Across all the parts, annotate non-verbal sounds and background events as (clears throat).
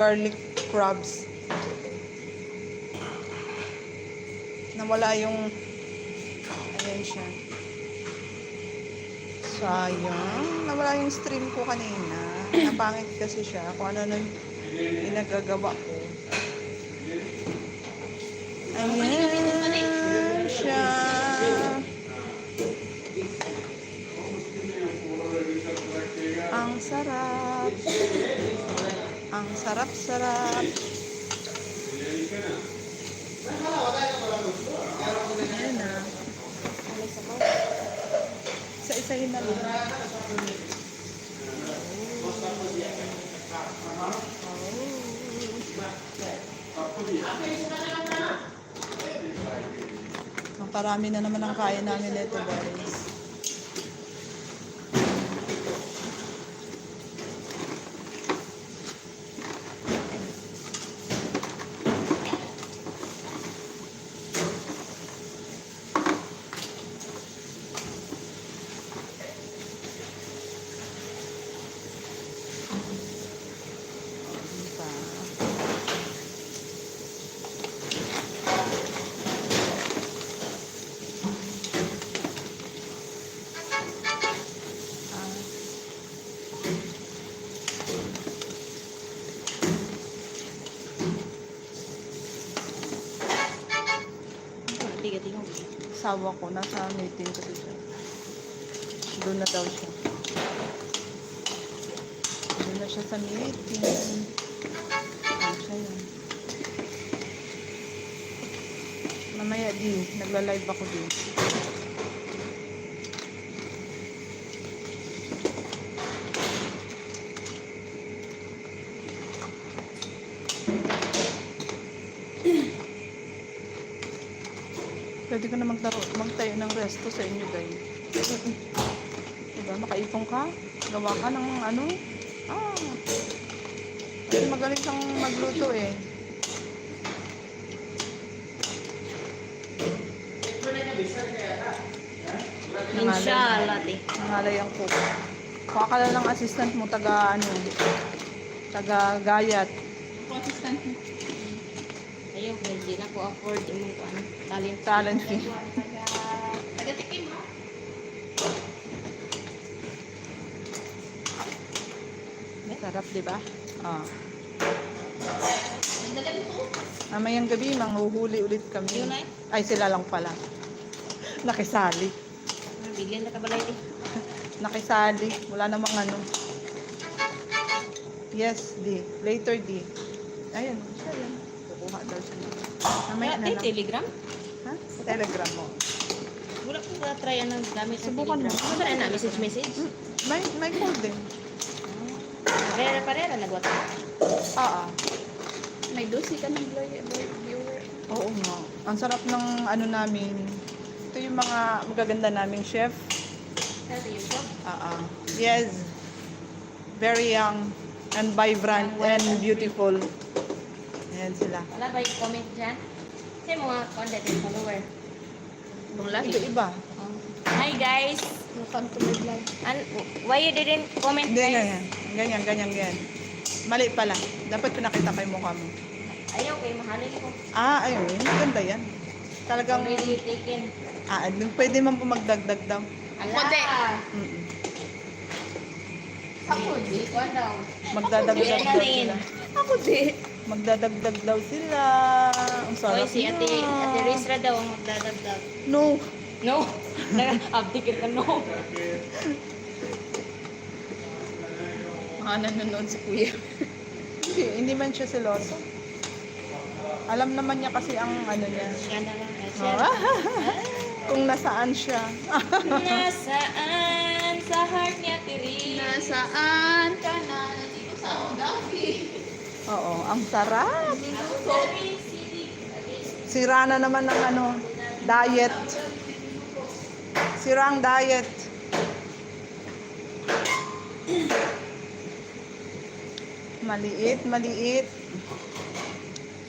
garlic crabs. Nawala yung ayan siya. Sayang. Nawala yung stream ko kanina. (clears throat) Napangit kasi siya. Kung ano nun pinagagawa ko. Ayan siya. Ang sarap-sarap. Ayan na. Isa-isahin na lang. Ang parami na naman ang kaya namin nito, guys. Diba? Ah. Tiga-tiga. Sawa ko, nasa meeting kasi siya. Doon na daw siya. Doon na siya sa meeting. Ayan siya yun. Mamaya di, nagla-live ako din. Pwede ka na magtaro, magtayo ng resto sa inyo, guys. Diba, makaipong ka, gawa ka ng ano, ah, kasi magaling kang magluto eh. Inshallah, te. Nangalay ang cook. Kuha ka lang ng assistant mo, taga ano, taga gayat. Ayaw, hindi na ko afford yung ano, talent. Talent fee. Taga-tikim mo. Sarap, di ba? Mo. Mamayang gabi, manghuhuli ulit kami. Ay? Sila lang pala. Nakisali. Bigyan na kabalay, te. Nakisali. Wala namang ano. Yes, D. Later, D. Ayun, siya. Kukuha daw siya. Mamaya na lang. telegram? Ha? Sa telegram mo. Wala ko na try ang gamit ng Subukan mo. telegram. Ano na, message message? Hmm, May, may code din. Parera, parera, nagwat. Ah, ah. May dosi ka ng viewer. Oo nga. Ang sarap ng ano namin. Ito yung mga magaganda naming chef. Yun po? Ah, ah. Yes. Very young and vibrant and beautiful. Ayan sila. Wala ba yung comment dyan? Kasi mga content and follower. Bang lahi. Iba-iba. Um, Hi guys! Welcome to my vlog. And why you didn't comment Hindi, guys? ganyan. Ganyan, ganyan, ganyan. Mali pala. Dapat pinakita kay mukha mo. Ayaw kay mahalin ko. Ah, ayun. Maganda yan. Talagang, Already taken. ah, pwede man po magdagdag daw. Ala! Konti. Mm-mm. Ako di. Ikaw daw. Magdadagdag daw sila. Ako di. Magdadagdag daw sila. Ang Oy, sarap si Ate. Ate Rizra daw ang magdadagdag. No. No! (laughs) Nag-abdicate ka no. Mga nanonood si kuya. Hindi, hindi man siya seloso. Alam naman niya kasi ang ano niya. Yan na lang. eh, Sir. Ah, (laughs) kung nasaan siya. Nasaan sa heart niya, Tiri? Nasaan ka na? Nandito sa Abu Dhabi. Oo, ang sarap. Sira na naman ng ano, diet. Sira ang diet. Maliit, maliit.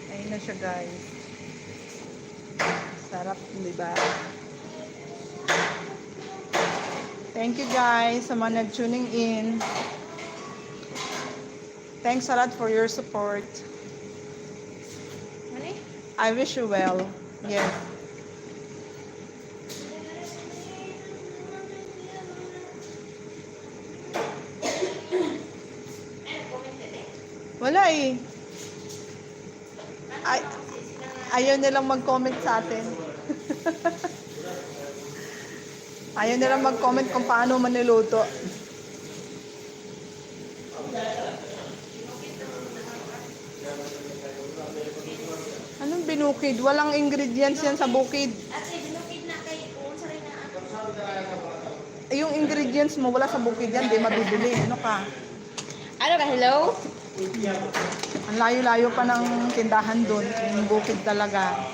Ayun na siya guys. Sarap, di ba? Thank you guys sa mga nag-tuning in. Thanks a lot for your support. Mali? I wish you well. Yes. Wala eh. Ay, ayaw nilang mag-comment sa atin. (laughs) ayaw nilang mag-comment kung paano maniluto. Binukid? Walang ingredients yan sa bukid. Ako. Eh, yung ingredients mo, wala sa bukid yan, di mabibili. Ano ka? Ano ka, hello? Ang layo-layo pa ng tindahan doon. Yung bukid talaga.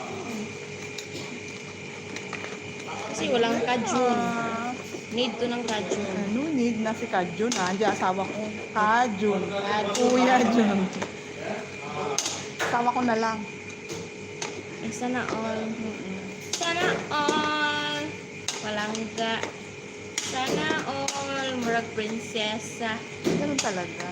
Kasi walang kajun. Ah, Need to ng kajun. ano, need na si Kajun. Ah, Diyan asawa ko. Kajun. Kajun. Kuya Jun. Asawa ko na lang. Sana all. Sana all. Walang ga. Sana all. Murag prinsesa. Ganun talaga.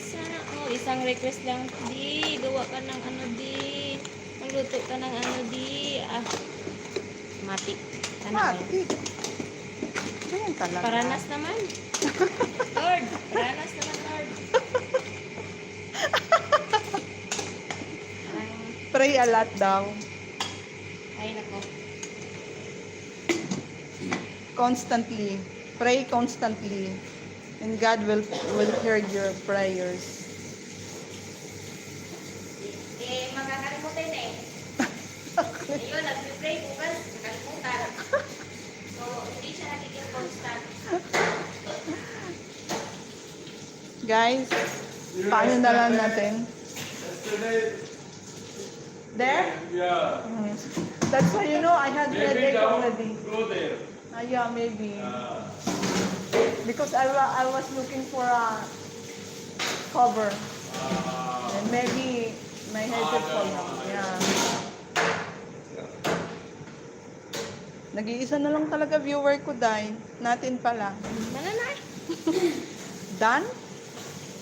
Sana all. Isang request lang. Di, gawa ka ng ano di. Magluto ka ng ano di. Ah. Matik. Sana all. Mati. Ganun talaga. Paranas naman. (laughs) Lord. Paranas naman, Pray a lot daw. ay nako. Constantly. Pray constantly. And God will will hear your prayers. Eh, makakalimutan eh. (laughs) Ayun, nag-pray bukas, nakalimutan. So, hindi siya nagiging constant. Guys, paano na lang natin? There? Yeah. Mm. That's why you know I had Maybe headache already. go there. Ah, yeah, maybe. Uh, Because I, wa- I was looking for a cover. uh, And maybe my headache fall now. Yeah. Nag-iisa na lang talaga viewer ko, Dai. Natin pala. Mana na? Dan?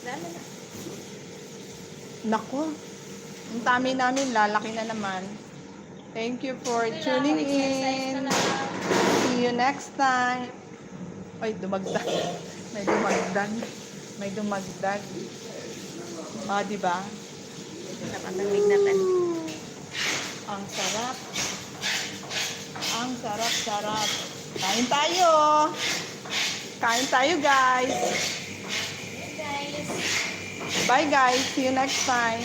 Na. Nako. Ang dami namin, lalaki na naman. Thank you for tuning in. See you next time. Ay, dumagdag. (laughs) May dumagdag. May dumagdag. Ah, di ba? Napatanglig natin. Ang sarap. Ang sarap-sarap. Kain tayo. Kain tayo, guys. Bye, guys. See you next time.